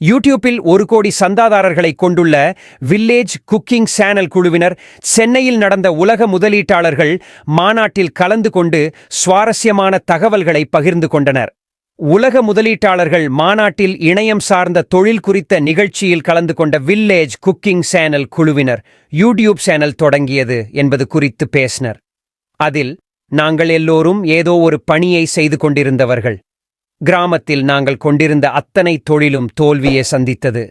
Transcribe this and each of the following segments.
யூடியூப்பில் ஒரு கோடி சந்தாதாரர்களை கொண்டுள்ள வில்லேஜ் குக்கிங் சேனல் குழுவினர் சென்னையில் நடந்த உலக முதலீட்டாளர்கள் மாநாட்டில் கலந்து கொண்டு சுவாரஸ்யமான தகவல்களை பகிர்ந்து கொண்டனர். உலக முதலீட்டாளர்கள் மாநாட்டில் இணையம் சார்ந்த தொழில் குறித்த நிகழ்ச்சியில் கலந்து கொண்ட வில்லேஜ் குக்கிங் சேனல் குழுவினர் யூடியூப் சேனல் தொடங்கியது என்பது குறித்து பேசினர். அதில் நாங்கள் எல்லோரும் ஏதோ ஒரு பணியை செய்து கொண்டிருந்தவர்கள். கிராமத்தில் நாங்கள் கொண்டிருந்த அத்தனை தொழிலும் தோல்வியே சந்தித்தது.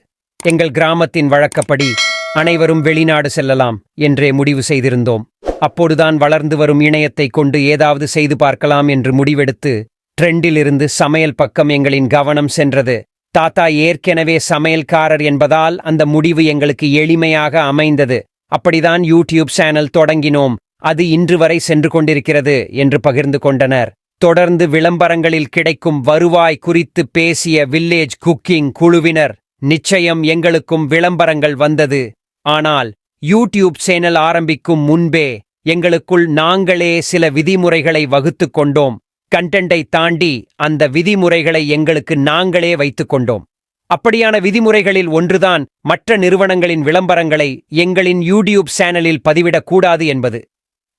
எங்கள் கிராமத்தின் வழக்கப்படி அனைவரும் வெளிநாடு செல்லலாம் என்றே முடிவு செய்திருந்தோம். அப்போதுதான் வளர்ந்து வரும் இணையத்தை கொண்டு ஏதாவது செய்து பார்க்கலாம் என்று முடிவெடுத்து ட்ரெண்டிலிருந்து சமையல் பக்கம் எங்களின் கவனம் சென்றது. தாத்தா ஏற்கனவே சமையல்காரர் என்பதால் அந்த முடிவு எங்களுக்கு எளிமையாக அமைந்தது. அப்படிதான் யூடியூப் சேனல் தொடங்கினோம். அது இன்று வரை சென்று கொண்டிருக்கிறது என்று பகிர்ந்து கொண்டனர். தொடர்ந்து விளம்பரங்களில் கிடைக்கும் வருவாய் குறித்து பேசிய வில்லேஜ் குக்கிங் குழுவினர் நிச்சயம் எங்களுக்கும் விளம்பரங்கள் வந்தது. ஆனால் யூடியூப் சேனல் ஆரம்பிக்கும் முன்பே எங்களுக்குள் நாங்களே சில விதிமுறைகளை வகுத்துக் கொண்டோம். கண்டென்ட்டை தாண்டி அந்த விதிமுறைகளை எங்களுக்கு நாங்களே வைத்து கொண்டோம். அப்படியான விதிமுறைகளில் ஒன்றுதான் மற்ற நிறுவனங்களின் விளம்பரங்களை எங்களின் யூடியூப் சேனலில் பதிவிடக்கூடாது என்பது.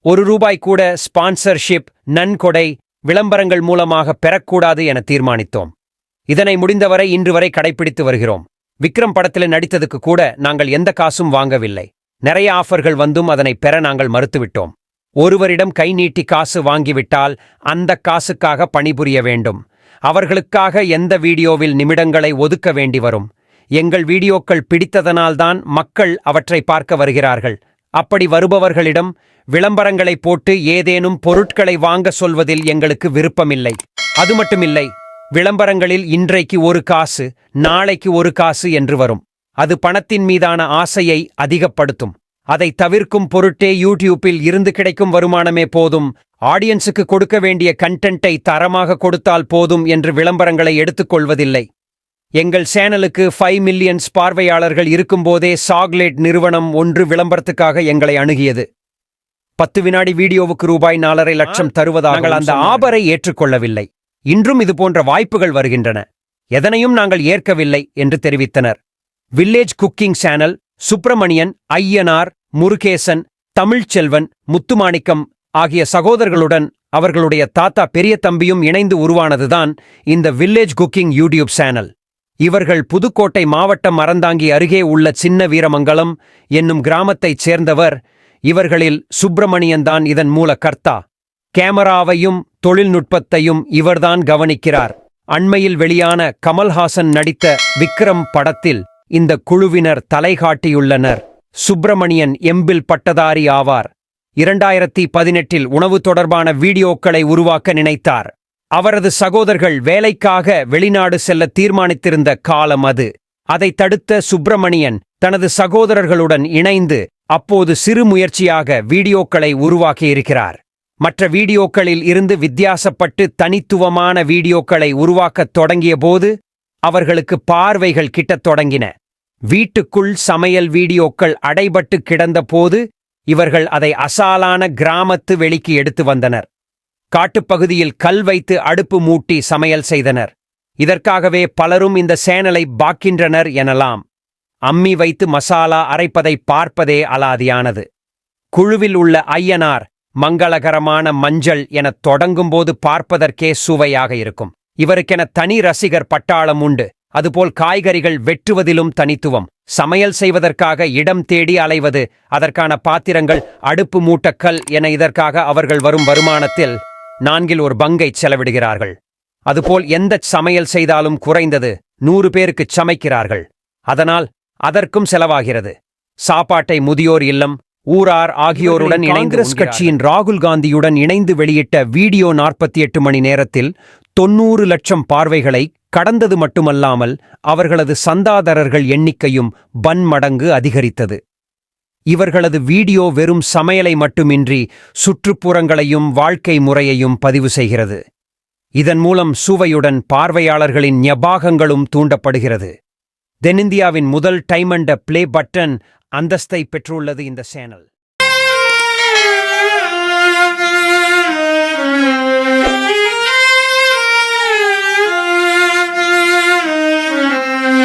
ஒரு ரூபாய் கூட ஸ்பான்சர்ஷிப் நன்கொடை விளம்பரங்கள் மூலமாக பெறக்கூடாது என தீர்மானித்தோம். இதனை முடிந்தவரை இன்று வரை கடைபிடித்து வருகிறோம். விக்ரம் படத்தில் நடித்ததுக்கு கூட நாங்கள் எந்த காசும் வாங்கவில்லை. நிறைய ஆஃபர்கள் வந்தும் அதனை பெற நாங்கள் மறுத்துவிட்டோம். ஒருவரிடம் கை நீட்டி காசு வாங்கிவிட்டால் அந்த காசுக்காக பணிபுரிய வேண்டும். அவர்களுக்காக எந்த வீடியோவில் நிமிடங்களை ஒதுக்க வேண்டி வரும். எங்கள் வீடியோக்கள் பிடித்ததனால்தான் மக்கள் அவற்றை பார்க்க வருகிறார்கள். அப்படி வருபவர்களிடம் விளம்பரங்களை போட்டு ஏதேனும் பொருட்களை வாங்க சொல்வதில் எங்களுக்கு விருப்பமில்லை. அது மட்டுமில்லை விளம்பரங்களில் இன்றைக்கு ஒரு காசு நாளைக்கு ஒரு காசு என்று வரும். அது பணத்தின் மீதான ஆசையை அதிகப்படுத்தும். அதை தவிர்க்கும் பொருட்டே யூடியூப்பில் இருந்து கிடைக்கும் வருமானமே போதும். ஆடியன்ஸுக்கு கொடுக்க வேண்டிய கண்டென்ட்டை தரமாக கொடுத்தால் போதும் என்று விளம்பரங்களை எடுத்துக்கொள்வதில்லை எங்கள் சேனலுக்கு ஃபைவ் மில்லியன்ஸ் பார்வையாளர்கள் இருக்கும்போதே சாக்லேட் நிறுவனம் ஒன்று விளம்பரத்துக்காக எங்களை அணுகியது. பத்து வினாடி வீடியோவுக்கு ரூபாய் நாலரை லட்சம் தருவதாக நாங்கள் அந்த ஆபரை ஏற்றுக்கொள்ளவில்லை. இன்றும் இது போன்ற வாய்ப்புகள் வருகின்றன. எதனையும் நாங்கள் ஏற்கவில்லை என்று தெரிவித்தனர். Village cooking channel Subramanian Ayyanar Murugesan Tamilselvan Muthumanickam ஆகிய சகோதரர்களுடன் அவர்களுடைய தாத்தா பெரிய தம்பியும் இணைந்து உருவானதுதான் இந்த வில்லேஜ் குக்கிங் யூடியூப் சேனல். இவர்கள் புதுக்கோட்டை மாவட்டம் அறந்தாங்கி அருகே உள்ள சின்ன வீரமங்கலம் என்னும் கிராமத்தைச் சேர்ந்தவர் இவர்களில் சுப்பிரமணியன்தான் இதன் மூல கர்த்தா. கேமராவையும் தொழில்நுட்பத்தையும் இவர்தான் கவனிக்கிறார். அண்மையில் வெளியான கமல்ஹாசன் நடித்த விக்ரம் படத்தில் இந்த குழுவினர் தலைகாட்டியுள்ளனர். சுப்பிரமணியன் எம்பில் பட்டதாரி ஆவார். இரண்டாயிரத்தி பதினெட்டில் உணவு தொடர்பான வீடியோக்களை உருவாக்க நினைத்தார். அவரது சகோதரர்கள் வேலைக்காக வெளிநாடு செல்ல தீர்மானித்திருந்த காலம் அது. அதை தடுத்த சுப்பிரமணியன் தனது சகோதரர்களுடன் இணைந்து அப்போது சிறு முயற்சியாக வீடியோக்களை உருவாக்கியிருக்கிறார் மற்ற வீடியோக்களில் இருந்து வித்தியாசப்பட்டு தனித்துவமான வீடியோக்களை உருவாக்கத் தொடங்கியபோது அவர்களுக்கு பார்வைகள் கிட்டத் தொடங்கின. வீட்டுக்குள் சமையல் வீடியோக்கள் அடைபட்டு கிடந்தபோது இவர்கள் அதை அசாலான கிராமத்து வெளிக்கு எடுத்து வந்தனர். காட்டுப்பகுதியில் கல் வைத்து அடுப்பு மூட்டி சமையல் செய்தனர். இதற்காகவே பலரும் இந்த சேனலை பாக்கின்றனர் எனலாம். அம்மி வைத்து மசாலா அரைப்பதை பார்ப்பதே அலாதியானது. குழுவில் உள்ள ஐயனார் மங்களகரமான மஞ்சள் எனத் தொடங்கும்போது பார்ப்பதற்கே சுவையாக இருக்கும். இவருக்கென தனி ரசிகர் பட்டாளம் உண்டு. அதுபோல் காய்கறிகள் வெட்டுவதிலும் தனித்துவம். சமையல் செய்வதற்காக இடம் தேடி அலைவது அதற்கான பாத்திரங்கள் அடுப்பு மூட்டக்கல் என இதற்காக அவர்கள் வரும் வருமானத்தில் நான்கில் ஒரு பங்கை செலவிடுகிறார்கள். அதுபோல் எந்த சமையல் செய்தாலும் குறைந்தது நூறு பேருக்குச் சமைக்கிறார்கள். அதனால் அதற்கும் செலவாகிறது. சாப்பாட்டை முதியோர் இல்லம் ஊரார் ஆகியோருடன் காங்கிரஸ் கட்சியின் ராகுல் காந்தியுடன் இணைந்து வெளியிட்ட வீடியோ நாற்பத்தி எட்டு மணி நேரத்தில் தொன்னூறு லட்சம் பார்வைகளை கடந்தது மட்டுமல்லாமல் அவர்களது சந்தாதாரர்கள் எண்ணிக்கையும் பன்மடங்கு அதிகரித்தது. இவர்களது வீடியோ வெறும் சமையலை மட்டுமின்றி சுற்றுப்புறங்களையும் வாழ்க்கை முறையையும் பதிவு செய்கிறது. இதன் மூலம் சுவையுடன் பார்வையாளர்களின் ஞபாகங்களும் தூண்டப்படுகிறது. தென்னிந்தியாவின் முதல் டைம் பிளே பட்டன் அந்தஸ்தை பெற்றுள்ளது இந்த சேனல்.